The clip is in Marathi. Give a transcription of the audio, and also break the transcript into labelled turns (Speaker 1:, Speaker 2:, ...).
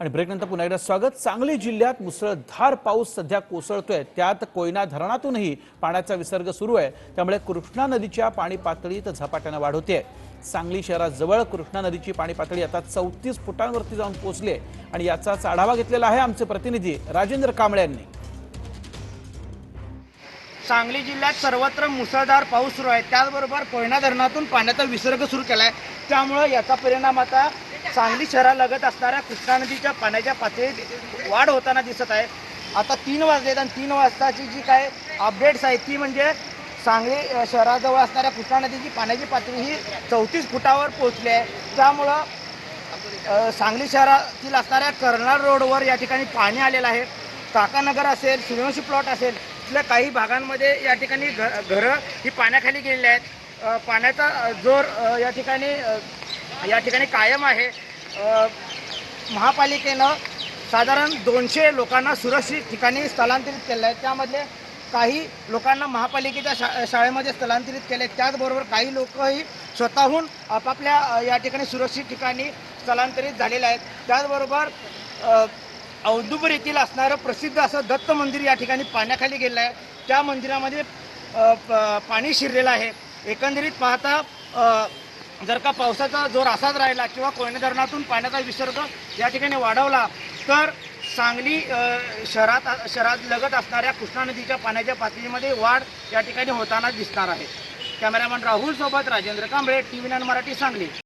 Speaker 1: आणि ब्रेकनंतर पुन्हा एकदा स्वागत. सांगली जिल्ह्यात मुसळधार पाऊस सध्या कोसळतोय. त्यात कोयना धरणातूनही पाण्याचा विसर्ग सुरू आहे. त्यामुळे कृष्णा नदीच्या पाणी पातळीत झपाट्यानं वाढ होते सांगली शहराजवळ कृष्णा नदीची पाणी पातळी आता चौतीस फुटांवरती जाऊन पोहोचली आहे. आणि याचाच आढावा घेतलेला आहे आमचे प्रतिनिधी राजेंद्र कांबळे यांनी.
Speaker 2: सांगली जिल्ह्यात सर्वत्र मुसळधार पाऊस सुरू आहे. त्याचबरोबर कोयना धरणातून पाण्याचा विसर्ग सुरू केला आहे त्यामुळं याचा परिणाम आता सांगली शहरालगत असणाऱ्या कृष्णा नदीच्या पाण्याच्या पातळीत वाढ होताना दिसत आहे. आता तीन वाजलेत आणि तीन वाजताची जी काय अपडेट्स आहे ती म्हणजे सांगली शहराजवळ असणाऱ्या कृष्णा नदीची पाण्याची पातळी ही चौतीस फुटावर पोहोचली आहे. त्यामुळं सांगली शहरातील असणाऱ्या कर्नाळ रोडवर या ठिकाणी पाणी आलेलं आहे. काकानगर असेल सूर्यवंशी प्लॉट असेल तिथल्या काही भागांमध्ये या ठिकाणी घ घरं ही पाण्याखाली गेलेली आहेत. पाण्याचा जोर या ठिकाणी या ठिकाणी कायम आहे. महापालिकेनं साधारण दोनशे लोकांना सुरक्षित ठिकाणी स्थलांतरित केलं आहे त्यामधले काही लोकांना महापालिकेच्या शा शाळेमध्ये स्थलांतरित केले त्याचबरोबर काही लोकही स्वतःहून आपापल्या या ठिकाणी सुरक्षित ठिकाणी स्थलांतरित झालेले आहेत. त्याचबरोबर औदुबर येथील असणारं प्रसिद्ध असं दत्त मंदिर या ठिकाणी पाण्याखाली गेलं आहे. त्या मंदिरामध्ये प- पाणी शिरलेलं आहे. एकंदरीत पाहता जर का पावसाचा जोर असाच राहिला किंवा कोयना धरणातून पाण्याचा विसर्ग या ठिकाणी वाढवला तर सांगली शहरात शहरात लगत असणाऱ्या कृष्णा नदीच्या पाण्याच्या पातळीमध्ये वाढ या ठिकाणी होताना दिसणार आहे. कॅमेरामॅन राहुल सोबत Rajendra Kamble T V nine Marathi Sangli.